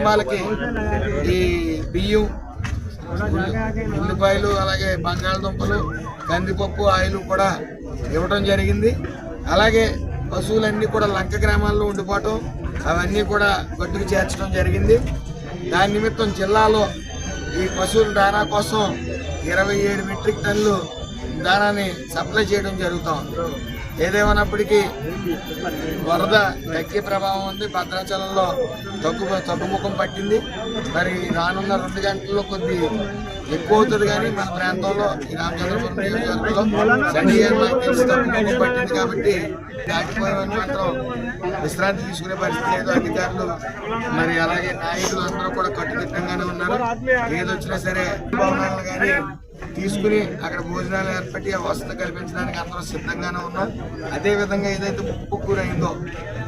కుటుంబాలకి ఈ బియ్యం ఉల్లిపాయలు అలాగే బంగాళదుంపలు కందిపప్పు ఆయిల్ కూడా ఇవ్వడం జరిగింది. అలాగే పశువులన్నీ కూడా లంక గ్రామాల్లో ఉండిపోవటం అవన్నీ కూడా గట్టుకు చేర్చడం జరిగింది. దాని నిమిత్తం జిల్లాలో ఈ పశువుల దానా కోసం ఇరవై ఏడు మెట్రిక్ టన్నులు దానాన్ని సప్లై చేయడం జరుగుతోంది ఏదేమైనప్పటికీ వరద తగ్గే ప్రభావం ఉంది. భద్రాచలంలో తగ్గు తగ్గుముఖం పట్టింది. మరి రానున్న రెండు గంటల్లో కొద్ది ఎక్కువ అవుతుంది కానీ మన ప్రాంతంలో రామచంద్రపురం నియోజకవర్గంలో చండీ తగ్గుముఖం పట్టింది కాబట్టి దాటిపోయామని మాత్రం విశ్రాంతి తీసుకునే పరిస్థితి లేదు. అధికారులు మరి అలాగే నాయకులు అందరూ కూడా కట్టుదిట్టంగానే ఉన్నారు. ఏదొచ్చినా సరే భవనాలు కానీ తీసుకుని అక్కడ భోజనాలు ఏర్పడి ఆ వసతి కల్పించడానికి అందరూ సిద్ధంగానే ఉన్నాం. అదే విధంగా ఏదైతే ముప్పు గురైందో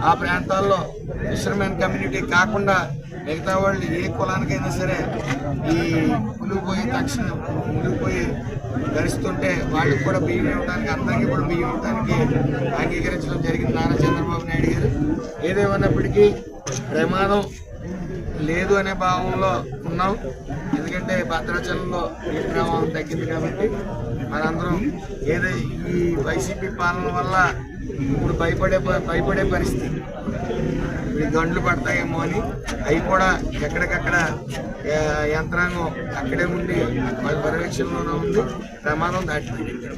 ఆ ప్రాంతాల్లో ఫిషర్మెన్ కమ్యూనిటీ కాకుండా మిగతా వాళ్ళు ఏ కులానికైనా సరే ఈ మునిగిపోయి తక్షణం మునిగిపోయి ధరిస్తుంటే వాళ్ళకి కూడా బియ్యం ఇవ్వడానికి అందరికీ కూడా బియ్యం ఇవ్వడానికి అంగీకరించడం జరిగింది నారా చంద్రబాబు నాయుడు గారు. ఏదేమన్నప్పటికీ ప్రమాదం లేదు అనే భావంలో ఉన్నాం. ఎందుకంటే భద్రాచలంలో ఈ ప్రమాదం తగ్గింది కాబట్టి మనందరం ఏదో ఈ వైసీపీ పాలన వల్ల ఇప్పుడు భయపడే భయపడే పరిస్థితి. ఈ గండ్లు పడతాయేమో అని అవి కూడా ఎక్కడికక్కడ యంత్రాంగం అక్కడే ఉండి వాళ్ళ పర్యవేక్షణలోనే ఉంది. ప్రమాదం దాటిపోయింది